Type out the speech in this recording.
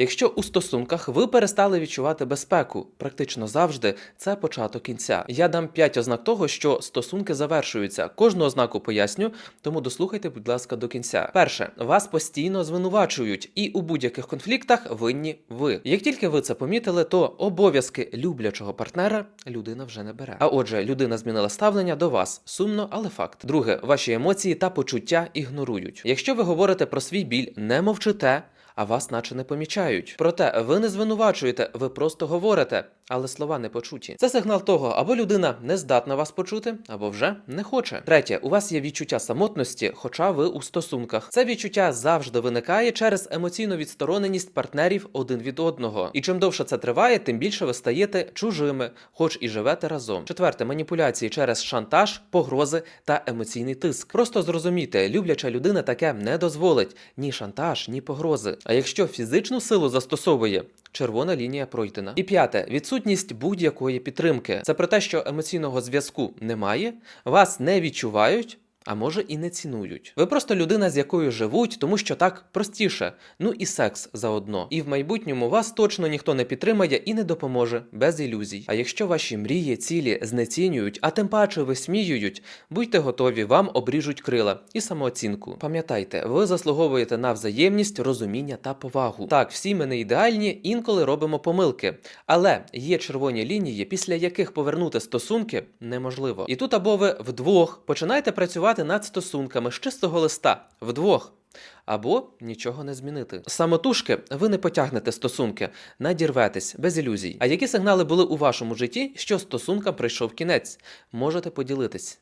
Якщо у стосунках ви перестали відчувати безпеку, практично завжди це початок кінця. Я дам 5 ознак того, що стосунки завершуються. Кожну ознаку поясню, тому дослухайте, будь ласка, до кінця. Перше, вас постійно звинувачують, і у будь-яких конфліктах винні ви. Як тільки ви це помітили, то обов'язки люблячого партнера людина вже не бере. А отже, людина змінила ставлення до вас. Сумно, але факт. Друге, ваші емоції та почуття ігнорують. Якщо ви говорите про свій біль, не мовчите. А вас наче не помічають. Проте ви не звинувачуєте, ви просто говорите, але слова не почуті. Це сигнал того, або людина не здатна вас почути, або вже не хоче. Третє, у вас є відчуття самотності, хоча ви у стосунках. Це відчуття завжди виникає через емоційну відстороненість партнерів один від одного. І чим довше це триває, тим більше ви стаєте чужими, хоч і живете разом. Четверте, маніпуляції через шантаж, погрози та емоційний тиск. Просто зрозумійте, любляча людина таке не дозволить ні шантаж, ні погрози. А якщо фізичну силу застосовує, червона лінія пройдена. І п'яте відсутність будь-якої підтримки. Це про те, що емоційного зв'язку немає, вас не відчувають. А може і не цінують. Ви просто людина, з якою живуть, тому що так простіше. Ну і секс заодно. І в майбутньому вас точно ніхто не підтримає і не допоможе без ілюзій. А якщо ваші мрії, цілі знецінюють, а тим паче висміюють, будьте готові, вам обріжуть крила і самооцінку. Пам'ятайте, ви заслуговуєте на взаємність, розуміння та повагу. Так, всі ми не ідеальні, інколи робимо помилки, але є червоні лінії, після яких повернути стосунки неможливо. І тут або ви вдвох починаєте працювати над стосунками з чистого листа вдвох. Або нічого не змінити. Самотужки ви не потягнете стосунки, надірветесь без ілюзій. А які сигнали були у вашому житті, що стосункам прийшов кінець? Можете поділитись.